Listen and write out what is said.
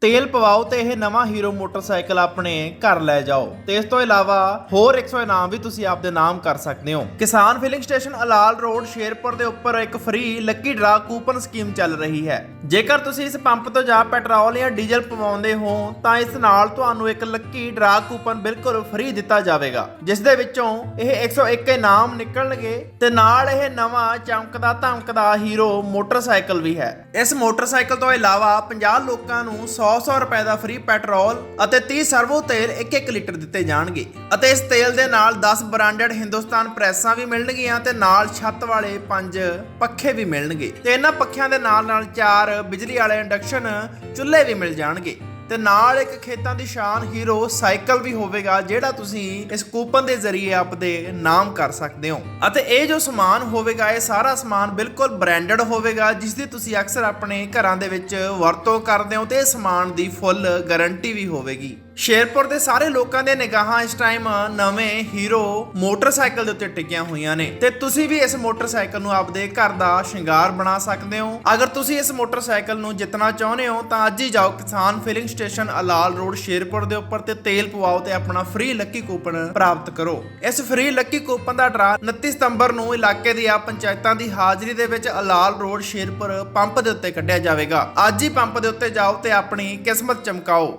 ਤੇਲ ਪਵਾਓ ਤੇ ਇਹ ਨਵਾਂ ਹੀਰੋ ਮੋਟਰਸਾਈਕਲ ਆਪਣੇ ਘਰ ਲੈ ਜਾਓ। ਤੇ ਇਸ ਤੋਂ ਇਲਾਵਾ ਹੋਰ 100 ਇਨਾਮ ਵੀ ਤੁਸੀਂ ਆਪਦੇ ਨਾਮ ਕਰ ਸਕਦੇ ਹੋ। Kisan filling station Alal road, Sherpur ਦੇ ਉੱਪਰ ਇੱਕ free lucky draw coupon scheme ਚੱਲ ਰਹੀ ਹੈ। ਜੇਕਰ ਤੁਸੀਂ ਇਸ ਪੰਪ ਤੋਂ ਜਾ ਪੈਟਰੋਲ ਜਾਂ ਡੀਜ਼ਲ ਪਵਾਉਂਦੇ ਹੋ, ਤਾਂ ਇਸ ਨਾਲ ਤੁਹਾਨੂੰ ਇੱਕ ਲੱਕੀ ਡਰਾ ਕੂਪਨ ਬਿਲਕੁਲ ਫ੍ਰੀ ਦਿੱਤਾ ਜਾਵੇਗਾ। ਜਿਸ ਦੇ ਵਿੱਚੋਂ ਇਹ 101 ਇਨਾਮ ਨਿਕਲਣਗੇ ਤੇ ਨਾਲ ਇਹ ਨਵਾਂ ਚਮਕਦਾ ਧਮਕਦਾ ਹੀਰੋ ਮੋਟਰਸਾਈਕਲ ਵੀ ਹੈ। ਇਸ ਮੋਟਰਸਾਈਕਲ ਤੋਂ ਇਲਾਵਾ 50 ਲੋਕਾਂ ਨੂੰ 100-100 ਰੁਪਏ ਦਾ ਫ੍ਰੀ ਪੈਟਰੋਲ ਅਤੇ 30 ਸਰਵੋ ਤੇਲ 1-1 ਲੀਟਰ ਦਿੱਤੇ ਜਾਣਗੇ ਅਤੇ ਇਸ ਤੇਲ ਦੇ ਨਾਲ 10 ਬ੍ਰਾਂਡਡ ਹਿੰਦੁਸਤਾਨ ਪ੍ਰੈਸਾਂ ਵੀ ਮਿਲਣਗੀਆਂ ਤੇ ਨਾਲ ਛੱਤ ਵਾਲੇ 5 ਪੱਖੇ ਵੀ ਮਿਲਣਗੇ ਤੇ ਇਹਨਾਂ ਪੱਖਿਆਂ ਦੇ ਨਾਲ ਨਾਲ 4 ਬਿਜਲੀ ਵਾਲੇ ਇੰਡਕਸ਼ਨ ਚੁੱਲ੍ਹੇ ਵੀ ਮਿਲ ਜਾਣਗੇ। ਤੇ ਨਾਲ ਇੱਕ ਖੇਤਾਂ ਦੀ ਸ਼ਾਨ ਹੀਰੋ ਸਾਈਕਲ ਵੀ ਹੋਵੇਗਾ, ਜਿਹੜਾ ਤੁਸੀਂ ਇਸ ਕੂਪਨ ਦੇ ਜ਼ਰੀਏ ਆਪਦੇ ਨਾਮ ਕਰ ਸਕਦੇ ਹੋ। ਅਤੇ ਇਹ ਜੋ ਸਮਾਨ ਹੋਵੇਗਾ, ਇਹ ਸਾਰਾ ਸਮਾਨ ਬਿਲਕੁਲ ਬ੍ਰਾਂਡਡ ਹੋਵੇਗਾ ਜਿਸ ਦੀ ਤੁਸੀਂ ਅਕਸਰ ਆਪਣੇ ਘਰਾਂ ਦੇ ਵਿੱਚ ਵਰਤੋਂ ਕਰਦੇ ਹੋ ਤੇ ਇਹ ਸਮਾਨ ਦੀ ਫੁੱਲ ਗਾਰੰਟੀ ਵੀ ਹੋਵੇਗੀ। ਸ਼ੇਰਪੁਰ ਦੇ ਸਾਰੇ ਲੋਕਾਂ ਦੇ ਨਿਗਾਹਾਂ ਇਸ ਟਾਈਮ ਨਵੇਂ ਹੀਰੋ ਮੋਟਰਸਾਈਕਲ ਦੇ ਉੱਤੇ ਟਿਕੀਆਂ ਹੋਈਆਂ ਨੇ। ਤੇ ਤੁਸੀਂ ਵੀ ਇਸ ਮੋਟਰਸਾਈਕਲ ਨੂੰ ਆਪਦੇ ਘਰ ਦਾ ਸ਼ਿੰਗਾਰ ਬਣਾ ਸਕਦੇ ਹੋ। ਅਗਰ ਤੁਸੀਂ ਇਸ ਮੋਟਰਸਾਈਕਲ ਨੂੰ ਜਿੱਤਣਾ ਚਾਹੁੰਦੇ ਹੋ, ਤਾਂ ਅੱਜ ਹੀ ਜਾਓ Kisan filling station Alal road Sherpur ਦੇ ਉੱਪਰ ਤੇ ਤੇਲ ਪਵਾਓ ਤੇ ਆਪਣਾ ਫ੍ਰੀ ਲੱਕੀ ਕੂਪਨ ਪ੍ਰਾਪਤ ਕਰੋ। ਇਸ ਫ੍ਰੀ ਲੱਕੀ ਕੂਪਨ ਦਾ ਡਰਾ 29 ਸਤੰਬਰ ਨੂੰ ਇਲਾਕੇ ਦੀਆਂ ਪੰਚਾਇਤਾਂ ਦੀ ਹਾਜ਼ਰੀ ਦੇ ਵਿੱਚ ਅਲਾਲ ਰੋਡ ਸ਼ੇਰਪੁਰ ਪੰਪ ਦੇ ਉੱਤੇ ਕੱਢਿਆ ਜਾਵੇਗਾ। ਅੱਜ ਹੀ ਪੰਪ ਦੇ ਉੱਤੇ ਜਾਓ ਤੇ ਆਪਣੀ ਕਿਸਮਤ ਚਮਕਾਓ।